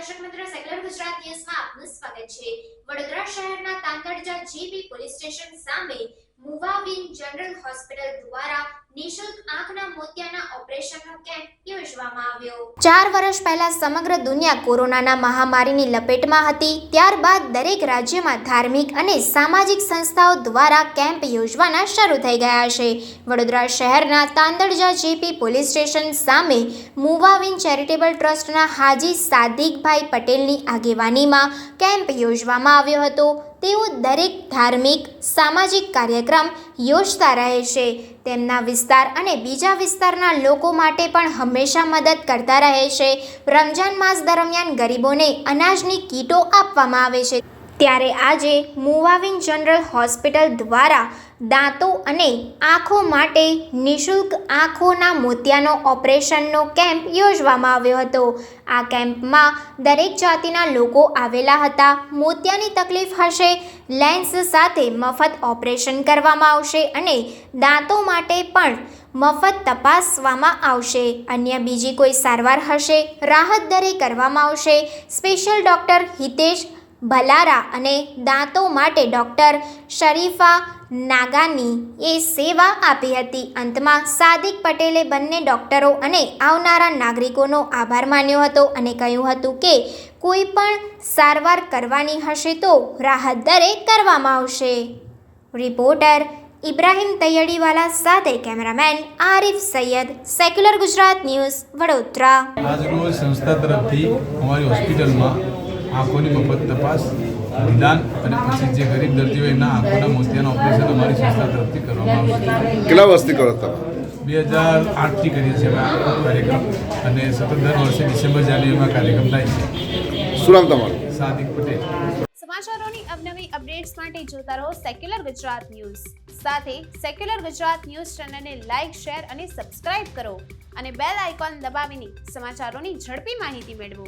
દર્શક મિત્રો, સેક્યુલર ગુજરાત ન્યૂઝમાં આપનું સ્વાગત છે. વડોદરા શહેરના કાંકરજા જીબી પોલીસ સ્ટેશન સામે ચાર વર્ષ પહેલા સમગ્ર દુનિયા કોરોનાના મહામારીની લપેટમાં હતી. ત્યારબાદ દરેક રાજ્યમાં ધાર્મિક અને સામાજિક સંસ્થાઓ દ્વારા કેમ્પ યોજવાના શરૂ થઈ ગયા છે. વડોદરા શહેરના તાંદળજા જેપી પોલીસ સ્ટેશન સામે મુવાવિન ચેરિટેબલ ટ્રસ્ટના હાજી સાદિકભાઈ પટેલની આગેવાનીમાં કેમ્પ યોજવામાં આવ્યો હતો. તેઓ દરેક ધાર્મિક, સામાજિક કાર્યક્રમ યોજતા રહે છે. તેમના વિસ્તાર અને બીજા વિસ્તારના લોકો માટે પણ હંમેશા મદદ કરતા રહે છે. રમજાન માસ દરમિયાન ગરીબોને અનાજની કીટો આપવામાં આવે છે. ત્યારે આજે મુવાવિન જનરલ હોસ્પિટલ દ્વારા દાંતો અને આંખો માટે નિઃશુલ્ક આંખોના મોતિયાનો ઓપરેશનનો કેમ્પ યોજવામાં આવ્યો હતો. આ કેમ્પમાં દરેક જાતિના લોકો આવેલા હતા. મોતિયાની તકલીફ હશે, લેન્સ સાથે મફત ઓપરેશન કરવામાં આવશે અને દાંતો માટે પણ મફત તપાસવામાં આવશે. અન્ય બીજી કોઈ સારવાર હશે, રાહત દરે કરવામાં આવશે. સ્પેશિયલ ડૉક્ટર હિતેશ ભલારા અને દાંતો માટે ડૉક્ટર શરીફા નાગાની એ સેવા આપી હતી. અંતમાં સાદિક પટેલે બંને ડૉક્ટરો અને આવનારા નાગરિકોનો આભાર માન્યો હતો અને કહ્યું હતું કે, કોઈ પણ સારવાર કરવાની હશે તો રાહત દરે કરવામાં આવશે. રિપોર્ટર ઇબ્રાહિમ તૈયડીવાલા સાથે cameraman Arif Saiyed, secular Gujarat news Vadodara. આજરોજ સંસ્થા તરફથી અમારી હોસ્પિટલમાં આંખોની મફત તપાસ નિદાન અને પછી જે ગરીબ દર્દીઓ એના આંખોના મોતિયાના ઓપરેશન અમારી સંસ્થા તરફથી કરવામાં આવશે કેટલા વર્ષથી કરો તમે? બે હજાર આઠથી કરીએ છીએ અમે આ કાર્યક્રમ અને સતત દર વર્ષે ડિસેમ્બર જાન્યુઆરીમાં કાર્યક્રમ થાય છે. શું નામ તમારું? સાદિક પટેલ. સમાચારોની અવનવી અપડેટ્સ માટે જોતા રહો સેક્યુલર ગુજરાત ન્યૂઝ સાથે સેક્યુલર ગુજરાત ન્યૂઝ ચેનલને લાઇક શેર અને સબસ્ક્રાઇબ કરો અને બેલ આઇકોન દબાવીને સમાચારોની ઝડપી માહિતી મેળવો.